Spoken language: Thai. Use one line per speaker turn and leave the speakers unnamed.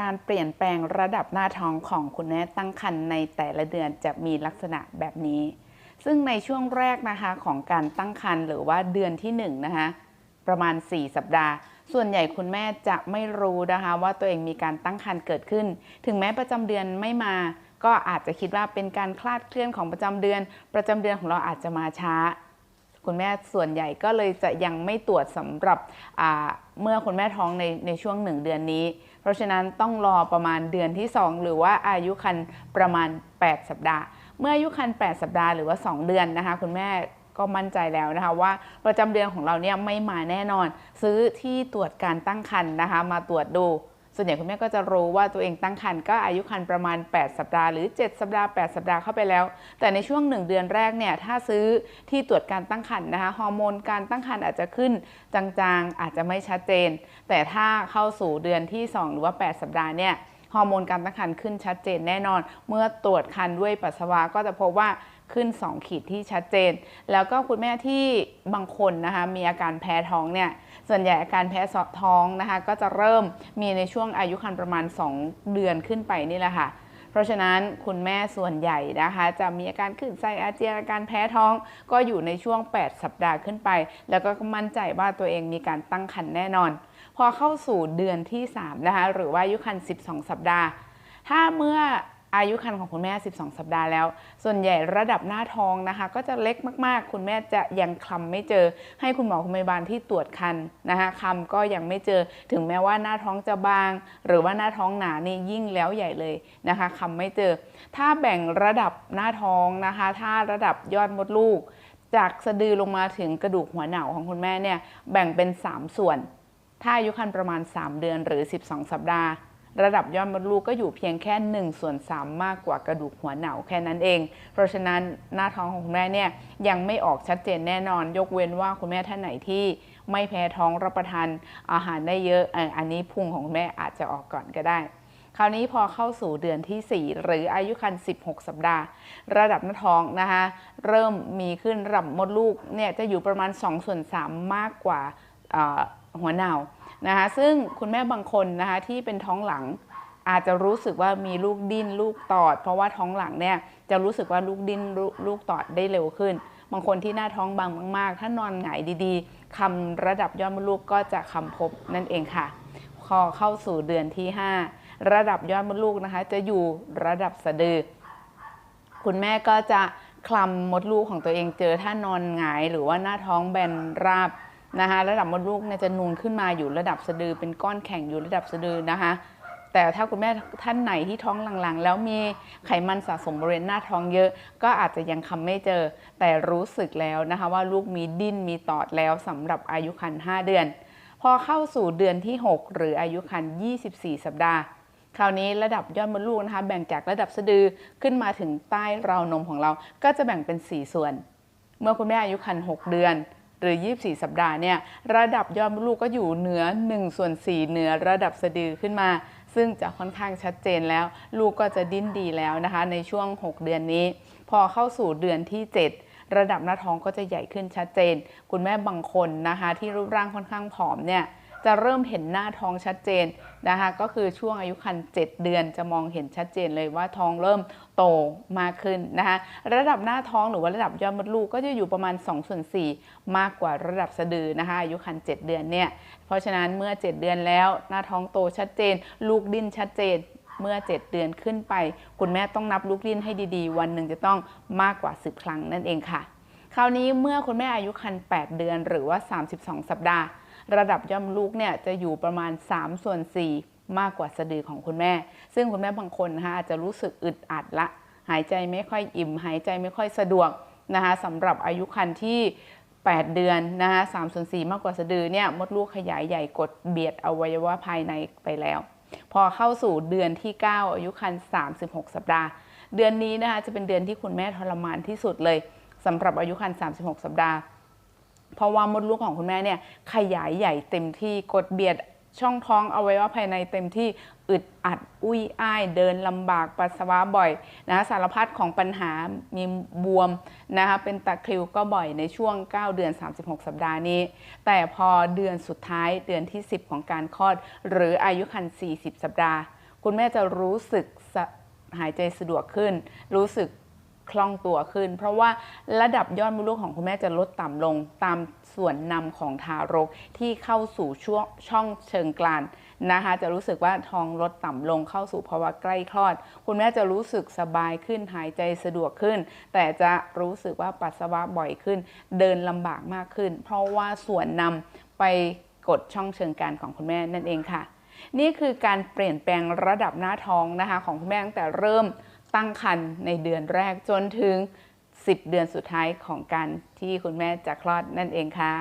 การเปลี่ยนแปลงระดับหน้าท้องของคุณแม่ตั้งครรภ์ในแต่ละเดือนจะมีลักษณะแบบนี้ ซึ่งในช่วงแรกนะคะของการตั้งครรภ์หรือว่าเดือนที่1นงนะคะประมาณ 4 สัปดาห์ ส่วนใหญ่คุณแม่จะไม่รู้นะคะว่าตัวเองมีการตั้งครรภ์เกิดขึ้น ถึงแม้ประจำเดือนไม่มา ก็อาจจะคิดว่าเป็นการคลาดเคลื่อนของประจำเดือน ประจำเดือนของเราอาจจะมาช้า คุณแม่ส่วนใหญ่ก็เลยจะยังไม่ตรวจสำหรับเมื่อคุณแม่ท้องในในช่วงหนึ่งเดือนนี้ เพราะฉะนั้นต้องรอประมาณเดือนที่ 2 หรือว่าอายุคันประมาณ 8 สัปดาห์ เมื่ออายุคัน 8 สัปดาห์หรือว่า 2 เดือนนะคะ คุณแม่ก็มั่นใจแล้วนะคะว่าประจำเดือนของเราเนี่ยไม่มาแน่นอน ซื้อที่ตรวจการตั้งครรภ์นะคะ มาตรวจดู ส่วนใหญ่คุณแม่ก็จะรู้ว่าตัวเองตั้งครรภ์ก็อายุครรภ์ประมาณ 8 สัปดาห์หรือ 7 สัปดาห์ 8 สัปดาห์เข้าไปแล้ว แต่ในช่วง 1 เดือนแรกเนี่ยถ้าซื้อที่ตรวจการตั้งครรภ์นะคะฮอร์โมนการตั้งครรภ์อาจจะขึ้นจางๆ อาจจะไม่ชัดเจน แต่ถ้าเข้าสู่เดือนที่ 2 หรือว่า 8 สัปดาห์เนี่ยฮอร์โมนการตั้งครรภ์ขึ้นชัดเจนแน่นอน เมื่อตรวจครรภ์ด้วยปัสสาวะก็จะพบว่าขึ้น 2 ขีดที่ชัดเจน แล้วก็คุณแม่ที่บางคนนะคะมีอาการแพ้ท้องเนี่ย ส่วนใหญ่อาการแพ้ท้องนะคะ ก็จะเริ่มมีในช่วงอายุครรภ์ประมาณ 2 เดือนขึ้นไปนี่แหละค่ะ เพราะฉะนั้นคุณแม่ส่วนใหญ่นะคะ จะมีอาการขึ้นไส้อาเจียนอาการแพ้ท้อง ก็อยู่ในช่วง 8 สัปดาห์ขึ้นไป แล้วก็มั่นใจว่าตัวเองมีการตั้งครรภ์แน่นอน พอเข้าสู่เดือนที่ 3 นะคะ หรือว่าอายุครรภ์12 สัปดาห์ ถ้าเมื่อ อายุครรภ์ของคุณแม่ 12 สัปดาห์แล้ว ส่วนใหญ่ระดับหน้าท้องนะคะ ก็จะเล็กมากๆ คุณแม่จะยังคลำไม่เจอ ให้คุณหมอคุณพยาบาลที่ตรวจคันนะคะคำก็ยังไม่เจอ ถึงแม้ว่าหน้าท้องจะบาง หรือว่าหน้าท้องหนานี่ยิ่งแล้วใหญ่เลยนะคะคำไม่เจอ ถ้าแบ่งระดับหน้าท้องนะคะ ถ้าระดับยอดมดลูก จากสะดือลงมาถึงกระดูกหัวเหนาของคุณแม่เนี่ยแบ่งเป็น 3 ส่วน ถ้าอายุครรภ์ประมาณ 3 เดือนหรือ 12 สัปดาห์ ระดับยอดมดลูกก็อยู่เพียงแค่1ส่วน3มากกว่ากระดูกหัวเหนาแค่นั้นเอง เพราะฉะนั้นหน้าท้องของคุณแม่เนี่ยยังไม่ออกชัดเจนแน่นอน ยกเว้นว่าคุณแม่ท่านไหนที่ไม่แพ้ท้องรับประทานอาหารได้เยอะอันนี้พุงของคุณแม่อาจจะออกก่อนก็ได้คราวนี้พอเข้าสู่เดือนที่ 4 หรืออายุครรภ์16 สัปดาห์ ระดับหน้าท้องนะคะเริ่มมีขึ้นระดับมดลูกเนี่ยจะอยู่ประมาณ2ส่วน3มากกว่าหัวเหนา นะคะซึ่งคุณแม่บางคนนะคะที่เป็นท้องหลังอาจจะรู้สึกว่ามีลูกดิ้นลูกตอด เพราะว่าท้องหลังเนี่ยจะรู้สึกว่าลูกดิ้นลูกตอดได้เร็วขึ้น บางคนที่หน้าท้องบางมากๆ ถ้านอนหงายดีๆคำระดับยอดมดลูกก็จะคำพบนั่นเองค่ะพอเข้าสู่เดือนที่ 5 ระดับยอดมดลูกนะคะ จะอยู่ระดับสะดือ คุณแม่ก็จะคลำมดลูกของตัวเองเจอถ้านอนหงายหรือว่าหน้าท้องแบนราบ นะคะระดับมดลูกเนี่ยจะนูนขึ้นมาอยู่ระดับสะดือเป็นก้อนแข็งอยู่ระดับสะดือนะคะ แต่ถ้าคุณแม่ท่านไหนที่ท้องหลังๆ แล้วมีไขมันสะสมบริเวณหน้าท้องเยอะ ก็อาจจะยังคำไม่เจอ แต่รู้สึกแล้วนะคะว่าลูกมีดิ้นมีตอดแล้วสำหรับอายุครรภ์5เดือน พอเข้าสู่เดือนที่ 6 หรืออายุครรภ์24 สัปดาห์คราวนี้ระดับยอดมดลูกนะคะ แบ่งจากระดับสะดือขึ้นมาถึงใต้ราวนมของเรา ก็จะแบ่งเป็น 4 ส่วน เมื่อคุณแม่อายุครรภ์6เดือน หรือ 24 สัปดาห์เนี่ยระดับยอดมดลูกก็อยู่เหนือ1ส่วน4เหนือระดับสะดือขึ้นมา ซึ่งจะค่อนข้างชัดเจนแล้ว ลูกก็จะดิ้นดีแล้วนะคะ ในช่วง 6 เดือนนี้ พอเข้าสู่เดือนที่ 7ระดับหน้าท้องก็จะใหญ่ขึ้นชัดเจน คุณแม่บางคนนะคะ ที่รูปร่างค่อนข้างผอมเนี่ย จะเริ่มเห็นหน้าท้องชัดเจนนะคะก็คือช่วงอายุครรภ์7เดือนจะมองเห็นชัดเจนเลยว่าท้องเริ่มโตมากขึ้นนะคะระดับหน้าท้องหรือว่าระดับยอดมดลูกก็จะอยู่ประมาณ2ส่วน4มากกว่าระดับสะดือนะคะอายุครรภ์7เดือนเนี่ยเพราะฉะนั้นเมื่อ 7 เดือนแล้วหน้าท้องโตชัดเจน ลูกดิ้นชัดเจนเมื่อ 7 เดือนขึ้นไป คุณแม่ต้องนับลูกดิ้นให้ดีๆ วันหนึ่งจะต้องมากกว่า 10 ครั้งนั่นเองค่ะ คราวนี้เมื่อคุณแม่อายุครรภ์8เดือน หรือว่า 32 สัปดาห์ ระดับย่อมลูกเนี่ยจะอยู่ประมาณ 3 ส่วน 4 มากกว่าสะดือของคุณแม่ ซึ่งคุณแม่บางคนนะคะอาจจะรู้สึกอึดอัดละ หายใจไม่ค่อยอิ่ม หายใจไม่ค่อยสะดวกนะคะสำหรับอายุครรภ์ที่ 8 เดือนนะคะสส่วน4มากกว่าสะดือเนี่ยมดลูกขยายใหญ่กดเบียดอวัยวะภายในไปแล้ว พอเข้าสู่เดือนที่ 9 อายุครรภ์36 สัปดาห์ เดือนนี้นะคะจะเป็นเดือนที่คุณแม่ทรมานที่สุดเลยสำหรับอายุครรภ์36 สัปดาห์ เพราะว่ามดลูกของคุณแม่เนี่ยขยายใหญ่เต็มที่กดเบียดช่องท้องเอาไว้ว่าภายในเต็มที่อึดอัดอุ้ยอ้าย เดินลำบากปัสสาวะบ่อยนะสารพัดของปัญหามีบวมนะคะเป็นตะคริวก็บ่อยในช่วง 9 เดือน 36 สัปดาห์นี้ แต่พอเดือนสุดท้ายเดือนที่ 10 ของการคลอด หรืออายุครรภ์40 สัปดาห์ คุณแม่จะรู้สึกหายใจสะดวกขึ้น รู้สึก คล่องตัวขึ้น เพราะว่าระดับยอดมดลูกของคุณแม่จะลดต่ำลงตามส่วนนำของทารกที่เข้าสู่ช่วงช่องเชิงกรานนะคะ จะรู้สึกว่าท้องลดต่ำลงเข้าสู่ภาวะใกล้คลอด คุณแม่จะรู้สึกสบายขึ้นหายใจสะดวกขึ้น แต่จะรู้สึกว่าปัสสาวะบ่อยขึ้น เดินลำบากมากขึ้น เพราะว่าส่วนนำไปกดช่องเชิงกรานของคุณแม่นั่นเองค่ะ นี่คือการเปลี่ยนแปลงระดับหน้าท้องนะคะ ของคุณแม่ตั้งแต่เริ่ม ตั้งครรภ์ในเดือนแรกจนถึง 10 เดือนสุดท้ายของการที่คุณแม่จะคลอดนั่นเองค่ะ